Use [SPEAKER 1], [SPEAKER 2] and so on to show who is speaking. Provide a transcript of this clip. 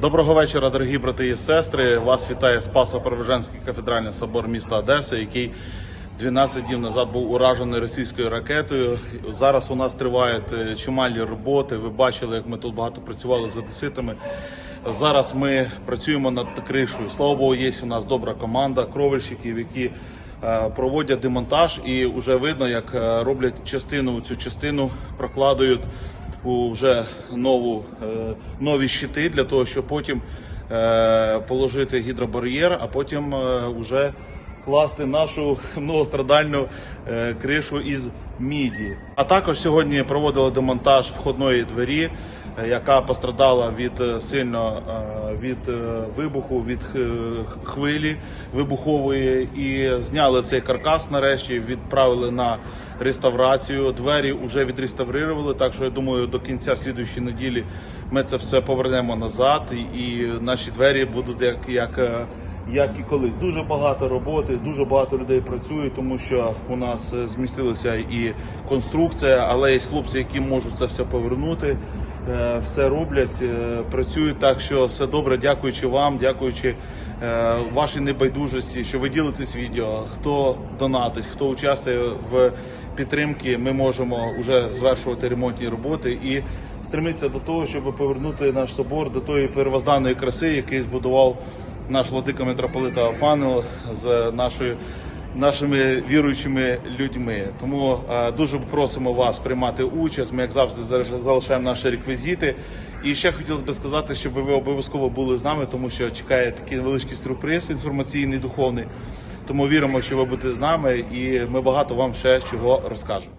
[SPEAKER 1] Доброго вечора, дорогі брати і сестри. Вас вітає Спасо-Преображенський кафедральний собор міста Одеси, який 12 днів назад був уражений російською ракетою. Зараз у нас тривають е, чималі роботи. Ви бачили, як ми тут багато працювали з одеситами. Зараз ми працюємо над кришою. Слава Богу, є у нас добра команда кровельщиків, які е, проводять демонтаж, і вже видно, як е, роблять частину цю частину прокладають у вже нову, е, нові щити для того, щоб потім е, положити гідробар'єр, а потім е, вже класти нашу многострадальну е, кришу із міді. А також сьогодні проводили демонтаж входної двері, е, яка пострадала від е, сильно е, від е, вибуху, від е, хвилі вибухової, і зняли цей каркас. Нарешті відправили на реставрацію. Двері вже відреставрували. Так що я думаю, до кінця слідуючої неділі ми це все повернемо назад, і, наші двері будуть як. як е, як і колись. Дуже багато роботи, дуже багато людей працює, тому що у нас е, змістилася і конструкція, але є хлопці, які можуть це все повернути. Е, Все роблять, е, працюють так, що все добре. Дякуючи вам, дякуючи е, вашій небайдужості, що ви ділитесь відео. Хто донатить, хто участвує в підтримці, ми можемо вже звершувати ремонтні роботи і стремитися до того, щоб повернути наш собор до тої первозданної краси, який збудував наш владика митрополита Афанил з нашою. Нашими віруючими людьми, тому е, дуже просимо вас приймати участь. Ми, як завжди, залишаємо наші реквізити. І ще хотілося би сказати, щоб ви обов'язково були з нами, тому що чекає такий невеличкий сюрприз інформаційний, духовний. Тому віримо, що ви будете з нами, і ми багато вам ще чого розкажемо.